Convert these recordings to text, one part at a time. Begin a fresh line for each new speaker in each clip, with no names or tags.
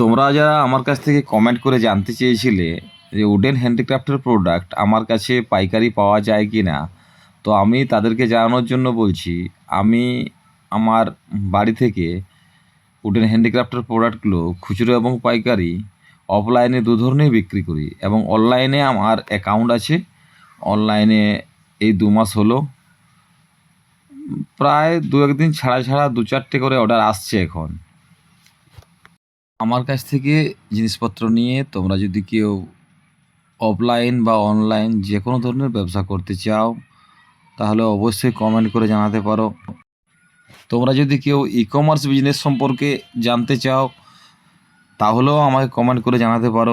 তোমরা যারা আমার কাছ থেকে কমেন্ট করে জানতে চেয়েছিলে যে উডেন হ্যান্ডিক্রাফটের প্রোডাক্ট আমার কাছে পাইকারি পাওয়া যায় কি না তো আমি তাদেরকে জানানোর জন্য বলছি, আমি আমার বাড়ি থেকে উডেন হ্যান্ডিক্রাফটের প্রোডাক্টগুলো খুচরো এবং পাইকারি অফলাইনে দু ধরনেই বিক্রি করি এবং অনলাইনে আমার অ্যাকাউন্ট আছে। অনলাইনে এই দু মাস হলো। প্রায় দু একদিন ছাড়া ছাড়া দু চারটে করে অর্ডার আসছে এখন। আমার কাছ থেকে জিনিসপত্র নিয়ে তোমরা যদি কেউ অফলাইন বা অনলাইন যে কোনো ধরনের ব্যবসা করতে চাও, তাহলে অবশ্যই কমেন্ট করে জানাতে পারো। তোমরা যদি কেউ ই কমার্স বিজনেস সম্পর্কে জানতে চাও, তাহলেও আমাকে কমেন্ট করে জানাতে পারো।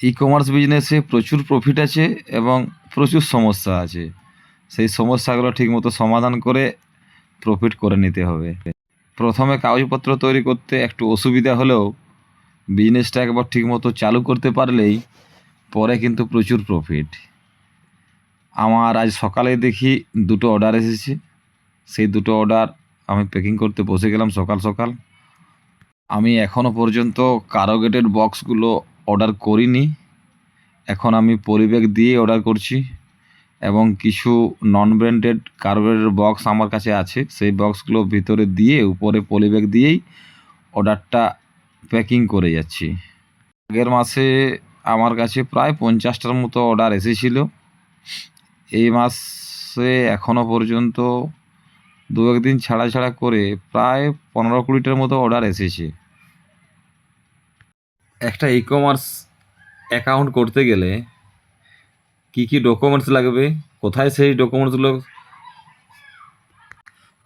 ই কমার্স বিজনেসে প্রচুর প্রফিট আছে এবং প্রচুর সমস্যা আছে। সেই সমস্যাগুলো ঠিকমতো সমাধান করে প্রফিট করে নিতে হবে। প্রথমে কাগজপত্র তৈরি করতে একটু অসুবিধা হলেও বিজনেসটা একবার ঠিকমতো চালু করতে পারলেই পরে কিন্তু প্রচুর প্রফিট আমার আজ সকালে দেখি দুটো অর্ডার এসেছে। সেই দুটো অর্ডার আমি প্যাকিং করতে বসে গেলাম সকাল সকাল। আমি এখনও পর্যন্ত কারোগেটেড বক্সগুলো অর্ডার করিনি। এখন আমি পরিব্যাগ দিয়ে অর্ডার করছি এবং কিছু নন ব্র্যান্ডেড কার্বোরেটের বক্স আমার কাছে আছে। সেই বক্সগুলো ভিতরে দিয়ে উপরে পলিব্যাগ দিয়েই অর্ডারটা প্যাকিং করে যাচ্ছি। আগের মাসে আমার কাছে প্রায় পঞ্চাশটার মতো অর্ডার এসেছিল। এই মাসে এখনও পর্যন্ত দু একদিন ছাড়া ছাড়া করে প্রায় পনেরো কুড়িটার মতো অর্ডার এসেছে। একটা ই কমার্স অ্যাকাউন্ট করতে গেলে কি কি ডকুমেন্টস লাগবে? কোথায় সেই ডকুমেন্টসগুলো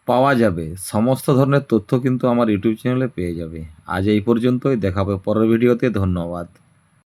পাওয়া যাবে। সমস্ত ধরনের তথ্য কিন্তু আমার ইউটিউব চ্যানেলে পেয়ে যাবে। আজ এই পর্যন্তই। দেখাবে পরের ভিডিওতে। ধন্যবাদ।